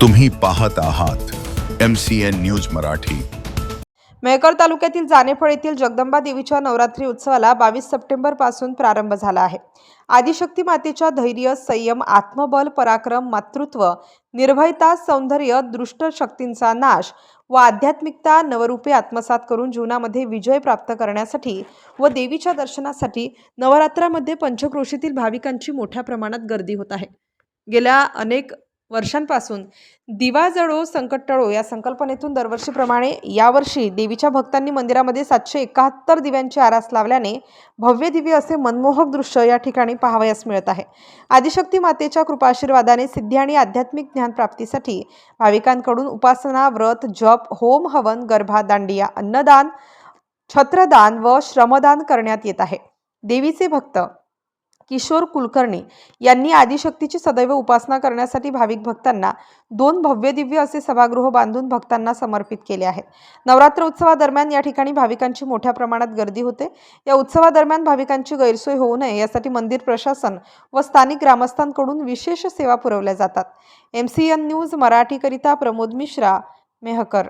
तुम्ही पाहत आहात M C N news Marathi. Mehkar तालुक्यातील जानेफळ येथील जगदंबा देवीच्या नवरात्री उत्सवाला बावीस सप्टेंबरपासून प्रारंभ झाला आहे. आदिशक्ती मातेच्या धैर्य संयम आत्मबल पराक्रम मातृत्व निर्भयता सौंदर्य दृष्ट शक्तींचा नाश व आध्यात्मिकता नवरूपे आत्मसात करून जीवनामध्ये विजय प्राप्त करण्यासाठी व देवीच्या दर्शनासाठी नवरात्रामध्ये पंचक्रोशीतील भाविकांची मोठ्या प्रमाणात गर्दी होत आहे. गेल्या अनेक वर्षांपासून दिवा जळो संकट टळो या संकल्पनेतून दरवर्षीप्रमाणे यावर्षी देवीच्या भक्तांनी मंदिरामध्ये सातशे एकाहत्तर दिव्यांची आरास लावल्याने भव्य दिव्य असे मनमोहक दृश्य या ठिकाणी पाहावयास मिळत आहे. आदिशक्ती मातेच्या कृपाशीर्वादाने सिद्धी आणि आध्यात्मिक ज्ञान प्राप्तीसाठी भाविकांकडून उपासना व्रत जप होम हवन गर्भा दांडिया अन्नदान छत्रदान व श्रमदान करण्यात येत आहे. देवीचे भक्त किशोर कुलकर्णी यांनी आदिशक्तीची सदैव उपासना करण्यासाठी भाविक भक्तांना दोन भव्य दिव्य असे सभागृह बांधून भक्तांना समर्पित केले आहेत. नवरात्र उत्सवादरम्यान या ठिकाणी भाविकांची मोठ्या प्रमाणात गर्दी होते. या उत्सवादरम्यान भाविकांची गैरसोय होऊ नये यासाठी मंदिर प्रशासन व स्थानिक ग्रामस्थांकडून विशेष सेवा पुरवल्या जातात. एम सी एन न्यूज मराठीकरिता प्रमोद मिश्रा मेहकर.